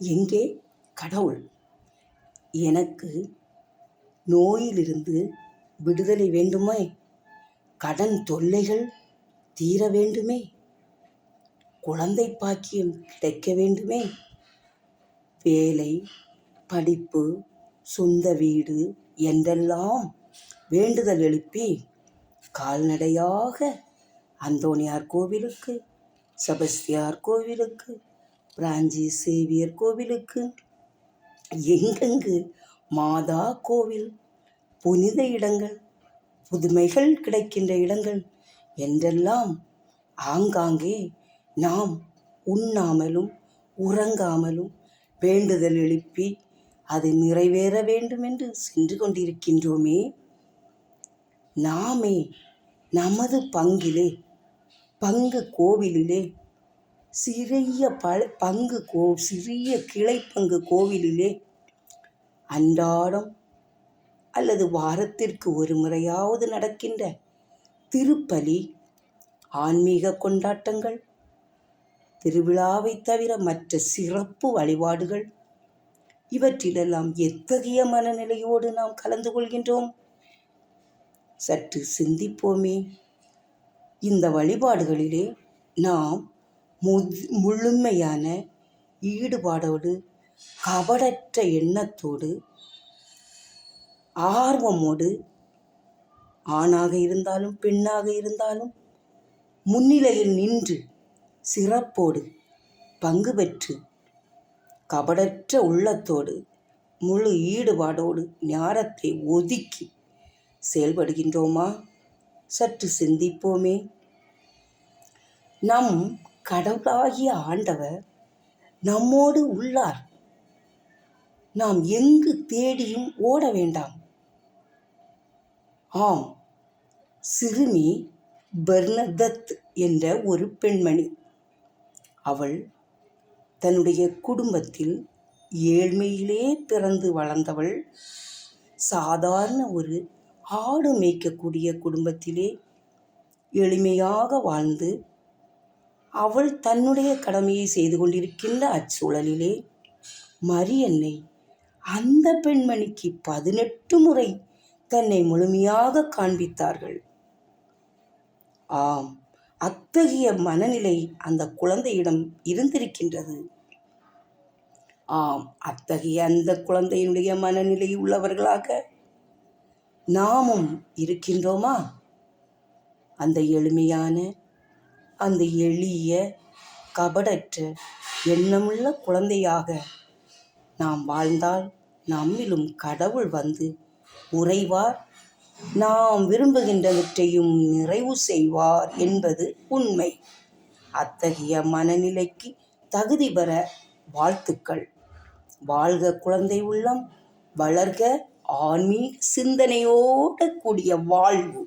எங்கே கடவுள். எனக்கு நோயிலிருந்து விடுதலை வேண்டுமே? கடன் தொல்லைகள் தீர வேண்டுமே? குழந்தை பாக்கியம் கிடைக்க வேண்டுமே? வேலை படிப்பு சொந்த வீடு என்றெல்லாம் வேண்டுதல் எழுப்பி கால்நடையாக அந்தோணியார் கோவிலுக்கு செபஸ்தியார் கோவிலுக்கு ராஞ்சி சேவியர் கோவிலுக்கு. எங்கெங்கு? மாதா கோவில். புனித இடங்கள். புதுமைகள் கிடைக்கின்ற இடங்கள். என்றெல்லாம் ஆங்காங்கே நாம் உண்ணாமலும் உறங்காமலும் வேண்டுதல் எழுப்பி அது நிறைவேற வேண்டும் என்று சென்று கொண்டிருக்கின்றோமே. நாமே நமது பங்கிலே பங்கு கோவிலிலே சிறிய ப பங்கு கோ சிறிய கிளை பங்கு கோவிலிலே அன்றாடம் அல்லது வாரத்திற்கு ஒரு முறையாவது நடக்கின்ற திருப்பலி ஆன்மீக கொண்டாட்டங்கள் திருவிழாவை தவிர மற்ற சிறப்பு வழிபாடுகள் இவற்றிலெல்லாம் எத்தகைய மனநிலையோடு நாம் கலந்து கொள்கின்றோம்? சற்று சிந்திப்போமே. இந்த வழிபாடுகளிலே நாம் முழுமையான ஈடுபாடோடு கபடற்ற எண்ணத்தோடு ஆர்வமோடு ஆணாக இருந்தாலும் பெண்ணாக இருந்தாலும் முன்னிலையில் நின்று சிறப்போடு பங்கு பெற்று கபடற்ற உள்ளத்தோடு முழு ஈடுபாடோடு ஞானத்தை ஒதுக்கி செயல்படுகின்றோமா? சற்று சிந்திப்போமே. நம் கடவுளாகிய ஆண்டவர் நம்மோடு உள்ளார். நாம் எங்கு தேடியும் ஓட வேண்டாம். ஆம் சிறுமி பெர்னதத் என்ற ஒரு பெண்மணி. அவள் தன்னுடைய குடும்பத்தில் ஏழ்மையிலே பிறந்து வளர்ந்தவள். சாதாரண ஒரு ஆடு மேய்க்கக்கூடிய குடும்பத்திலே எளிமையாக வாழ்ந்து அவள் தன்னுடைய கடமையை செய்து கொண்டிருக்கின்ற அச்சூழலிலே மரியன்னை அந்த பெண்மணிக்கு பதினெட்டு முறை தன்னை முழுமையாக காண்பித்தார்கள். ஆம் அத்தகைய மனநிலை அந்த குழந்தையிடம் இருந்திருக்கின்றது. ஆம் அத்தகைய அந்த குழந்தையினுடைய மனநிலை உள்ளவர்களாக நாமும் இருக்கின்றோமா? அந்த எளிமையான அந்த எளிய கபடற்ற எண்ணமுள்ள குழந்தையாக நாம் வாழ்ந்தால் நம்மிலும் கடவுள் வந்து உறைவார். நாம் விரும்புகின்றவற்றையும் நிறைவு செய்வார் என்பது உண்மை. அத்தகைய மனநிலைக்கு தகுதி பெற வாழ்த்துக்கள். வாழ்க குழந்தை உள்ளம் வளர்க ஆன்மீக சிந்தனையோட கூடிய வாழ்வு.